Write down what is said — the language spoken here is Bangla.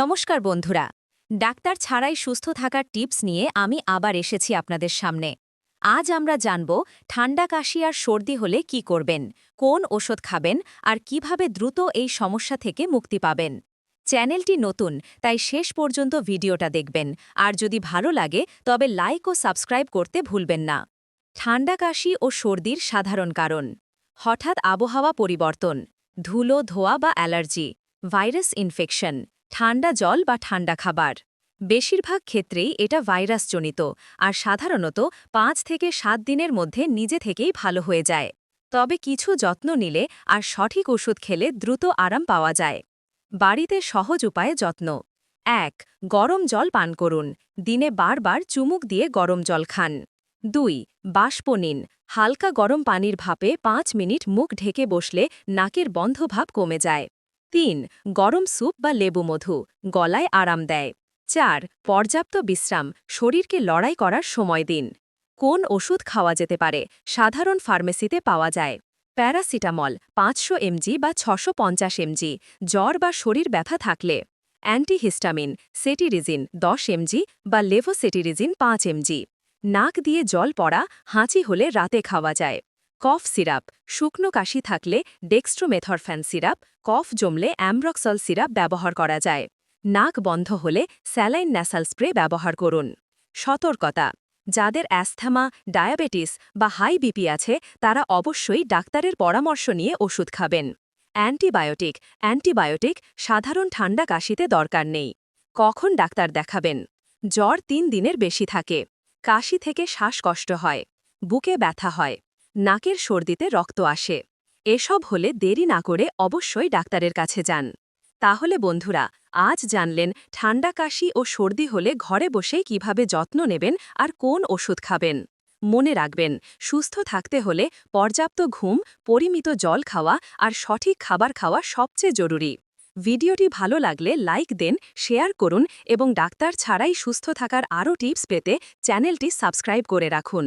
নমস্কার বন্ধুরা। ডাক্তার ছাড়াই সুস্থ থাকার টিপস নিয়ে আমি আবার এসেছি আপনাদের সামনে। আজ আমরা জানব, ঠান্ডা কাশি আর সর্দি হলে কি করবেন, কোন ওষুধ খাবেন, আর কীভাবে দ্রুত এই সমস্যা থেকে মুক্তি পাবেন। চ্যানেলটি নতুন, তাই শেষ পর্যন্ত ভিডিওটা দেখবেন, আর যদি ভালো লাগে, তবে লাইক ও সাবস্ক্রাইব করতে ভুলবেন না। ঠান্ডা কাশি ও সর্দির সাধারণ কারণ, হঠাৎ আবহাওয়া পরিবর্তন, ধুলো, ধোয়া বা অ্যালার্জি, ভাইরাস ইনফেকশন। ঠান্ডা জল বা ঠান্ডা খাবার। বেশিরভাগ ক্ষেত্রেই এটা ভাইরাসজনিত, আর সাধারণত পাঁচ থেকে সাত দিনের মধ্যে নিজে থেকেই ভালো হয়ে যায়। তবে কিছু যত্ন নিলে আর সঠিক ওষুধ খেলে দ্রুত আরাম পাওয়া যায়। বাড়িতে সহজ উপায়ে যত্ন। এক, গরম জল পান করুন। দিনে বারবার চুমুক দিয়ে গরম জল খান। দুই, বাষ্প নিন। হালকা গরম পানির ভাপে পাঁচ মিনিট মুখ ঢেকে বসলে নাকের বন্ধভাব কমে যায়। তিন, গরম স্যুপ বা লেবু মধু, গলায় আরাম দেয়। চার, পর্যাপ্ত বিশ্রাম, শরীরকে লড়াই করার সময় দিন। কোন ওষুধ খাওয়া যেতে পারে? সাধারণ ফার্মেসিতে পাওয়া যায়। প্যারাসিটামল, পাঁচশো এমজি বা ছশো পঞ্চাশ এমজি, জ্বর বা শরীর ব্যথা থাকলে। অ্যান্টিহিস্টামিন, সেটিরিজিন, দশ এমজি বা লেভোসেটিরিজিন পাঁচ এমজি। নাক দিয়ে জল পড়া, হাঁচি হলে রাতে খাওয়া যায়। Cough syrup. শুকনো কাশি থাকলে ডেক্সট্রোমেথরফ্যান সিরাপ, কফ জমলে অ্যামব্রক্সল সিরাপ ব্যবহার করা যায়। নাক বন্ধ হলে স্যালাইন ন্যাসাল স্প্রে ব্যবহার করুন। সতর্কতা, যাদের অ্যাস্থেমা ডায়াবেটিস বা হাই বিপি আছে, তারা অবশ্যই ডাক্তারের পরামর্শ নিয়ে ওষুধ খাবেন। অ্যান্টিবায়োটিক অ্যান্টিবায়োটিক সাধারণ ঠান্ডা কাশিতে দরকার নেই। কখন ডাক্তার দেখাবেন? জ্বর তিন দিনের বেশি থাকে। কাশি থেকে শ্বাসকষ্ট হয়। বুকে ব্যথা হয়। নাকের সর্দিতে রক্ত আসে। এসব হলে দেরি না করে অবশ্যই ডাক্তারের কাছে যান। তাহলে বন্ধুরা, আজ জানলেন ঠান্ডা কাশি ও সর্দি হলে ঘরে বসেই কীভাবে যত্ন নেবেন আর কোন ওষুধ খাবেন। মনে রাখবেন, সুস্থ থাকতে হলে পর্যাপ্ত ঘুম, পরিমিত জল খাওয়া আর সঠিক খাবার খাওয়া সবচেয়ে জরুরি। ভিডিওটি ভালো লাগলে লাইক দেন, শেয়ার করুন এবং ডাক্তার ছাড়াই সুস্থ থাকার আরও টিপস পেতে চ্যানেলটি সাবস্ক্রাইব করে রাখুন।